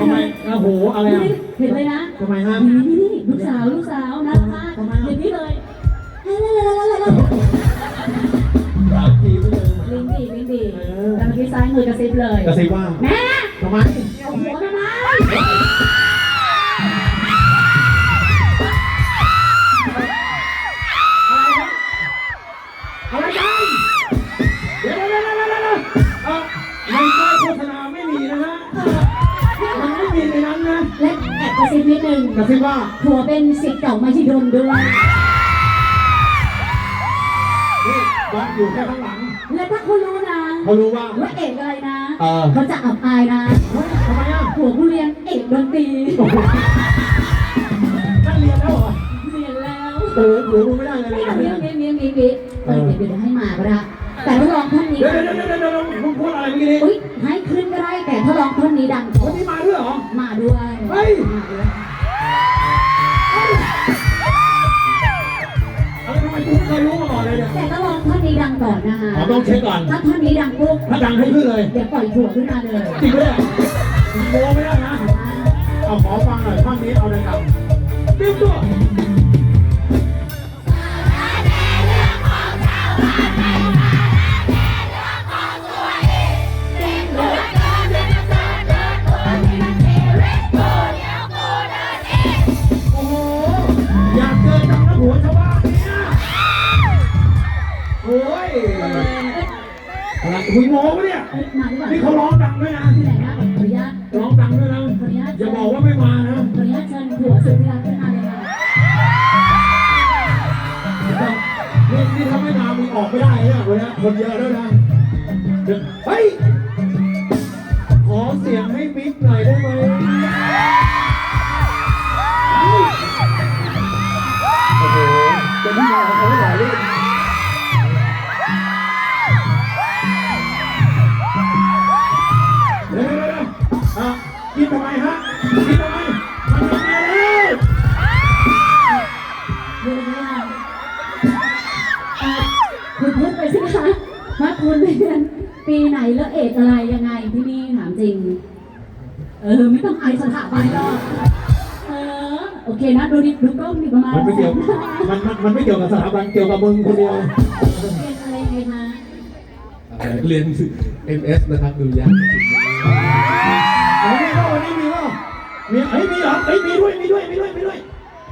ทำไมโอ้โหอะไรอะเห็นเลยนะทำไมฮะนี่นี่นี่ลูกสาวลูกสาวนะมากทำไมอะอย่างนี้เลยปากทีไปเลยลิงดีลิงดีแต่เมื่อกี้ซ้ายมือกระซิบเลยกระซิบว่าแม่ทำไมเอาหัวทำไมอะไรกันเนิดนึงกระซิบว่าผัวเป็นสิทธิ์เก่ามาชิดลด้วย นี่บอสอยู่แค่ข้างหลัง และถ้าคุณรู้นะเขารู้ว่า ว่าเอกอะไรนะเออ เขาจะอับอายนะเฮ้ยทำไมอะผัวผู้เรียนเอกดนตรีโอ้โหนั่นเรียนแล้วเหรอเรียนแล้ว โอ้โหหนูไม่ได้เลยไม่เลยเอาเมียเมียเมียเมียเออเดี๋ยวเดี๋ยวให้มาก็ได้ แต่ถ้าลองท่อนนี้เดี๋ยวเดี๋ยวเดี๋ยวเดี๋ยวเดี๋ยวคุณพูดอะไรเมื่อกี้นี้อุ้ยให้ขึ้นก็ได้แต่ถ้าลองท่อนนี้ดังวันนี้มาด้วยเหรอ มาด้วยเฮ้ย มาด้วยอะไรทำไมกูไม่เคยรู้มาก่อนเลยเนี่ยแต่ถ้าลองท่อนนี้ดังก่อนนะคะอ๋อต้องเช็คก่อน ถ้าท่อนนี้ดังปุ๊บถ้าดังให้ขึ้นเลย เดี๋ยวปล่อยผัวขึ้นมาเลยจริงไหมเนี่ยโมไม่ได้นะ เอาขอฟังหน่อยท่อนนี้เอาดังๆเตรียมตัว ดินจับหัวชาวบ้านเนี่ยโอ้ยอะไรคุยโม้ปะเนี่ย มาดีกว่านี่เขาร้องดังด้วยนะ ที่ไหนนะขออนุญาตร้องดังด้วยนะ ขออนุญาตอย่าบอกว่าไม่มานะขออนุญาตเชิญผัวสุดที่รักขึ้นมาเลยค่ะนี่นี่ถ้าไม่มามึงออกไม่ได้เนี่ยวันนี้คนเยอะแล้วนะ เฮ้ย กินทำไมฮะกินทำไมมันทำไมแล้วเดี๋ยวนะอะคุณพูดไปสิคะว่าคุณเรียนปีไหนแล้วเอกอะไรยังไงที่นี่ถามจริง เออไม่ต้องอายสถาบันหรอกเออโอเคนะดูดิดูกล้องดิประมาณมันไม่เกี่ยว มันมันมันไม่เกี่ยวกับสถาบันเกี่ยวกับมึงคนเดียวเรียนอะไรไงคะเรียน MS นะครับดูยาก นนี้ก็วันนี้มีก็มีเฮ้ยมีเหรอเฮ้ยมีด้วยมีด้วยมีด้วยมีด้วย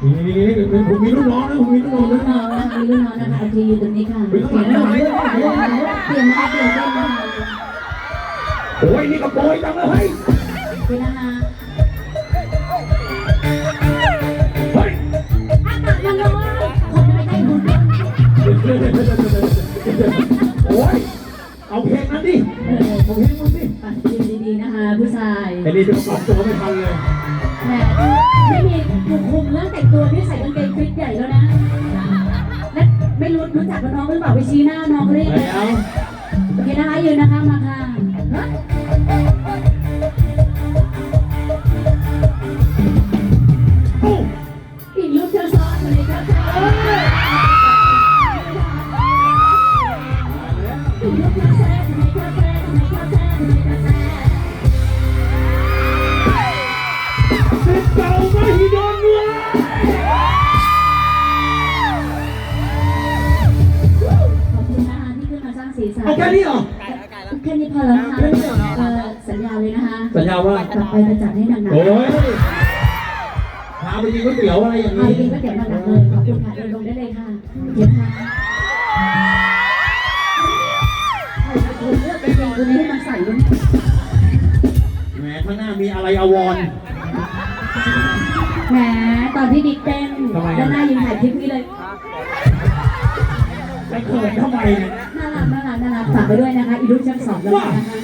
มีมีมีผมมีลูกน้องนะผมมีลูกน้องรุ่นะนน้องนะคะมีรุ่นน้องนะคะโอเคอยู่ตรงนี้ค่ะเปลี่ยนนะคะเปลี่ยนนะคะเปลี่ยนนะคะเปลี่ยนเต้นนะคะโอ้ยนี่กระโปรงจังเลยเฮ้ยเปลี่ยนนะคะเฮ้ยอากาศยังร้อนคนไม่ได้บุญโอ้ยเอาเพลงนั้นดิเออเอาเพลงมึงดิ ผู้ชายไอ้นี่จะประกอบตัวไม่ทันเลยแหมไม่มีคุมคุมเรื่องแต่งตัวนี่ใส่กางเกงฟิตใหญ่แล้วนะและไม่รู้รู้จักกับน้องหรือเปล่าไปชี้หน้าน้องเรียกแล้วโอเคนะคะยืนนะคะมาค่ะ เอาแค่นี้เหรอ แค่นี้พอแล้วนะคะเอ่อสัญญาเลยนะคะสัญญาว่า กลับไปจะจัดให้หนักโอ้ยพาไปกินก๋วยเตี๋ยวอะไรอย่างๆเอานี้จริงก็เดี๋ยวหนักๆเลยขอบคุณค่ะเดินลงได้เลยค่ะเดี๋ยวค่ะใครเป็นคนเลือกกางเกงตัวนี้ให้มันใส่ด้วยแหมข้างหน้ามีอะไรอววรแหมตอนที่ดิกเต้นทำไมอะด้านหน้ายิงถ่ายคลิปนี้เลย ไปเขินทำไมเนี่ยน่า รักน่ารักน่ารักฝากไปด้วยนะคะอีรุ่นชั้นสองแล้วนะคะ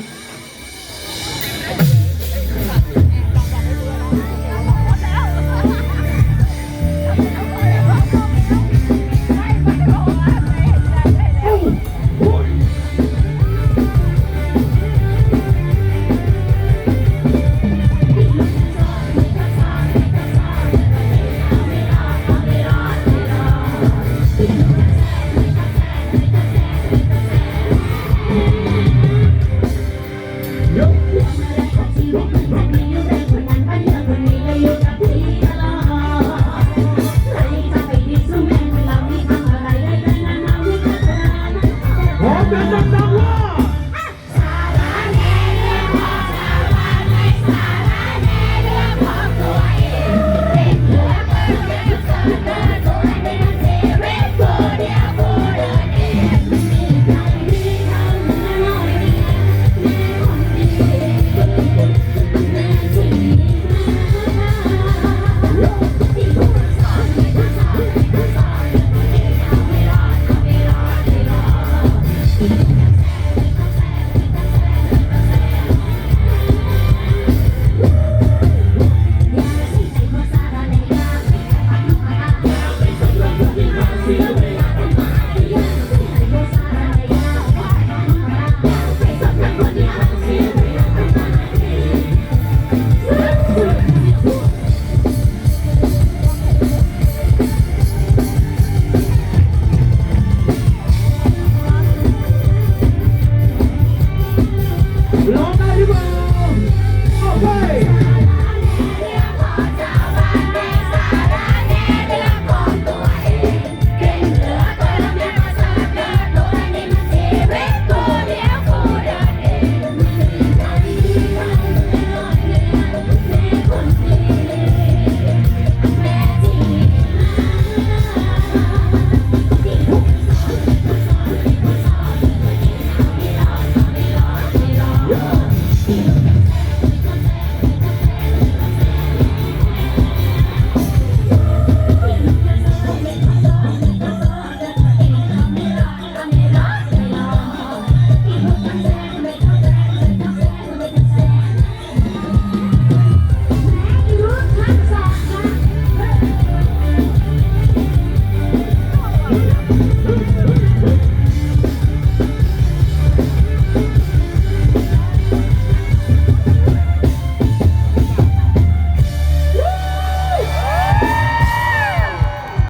blanc.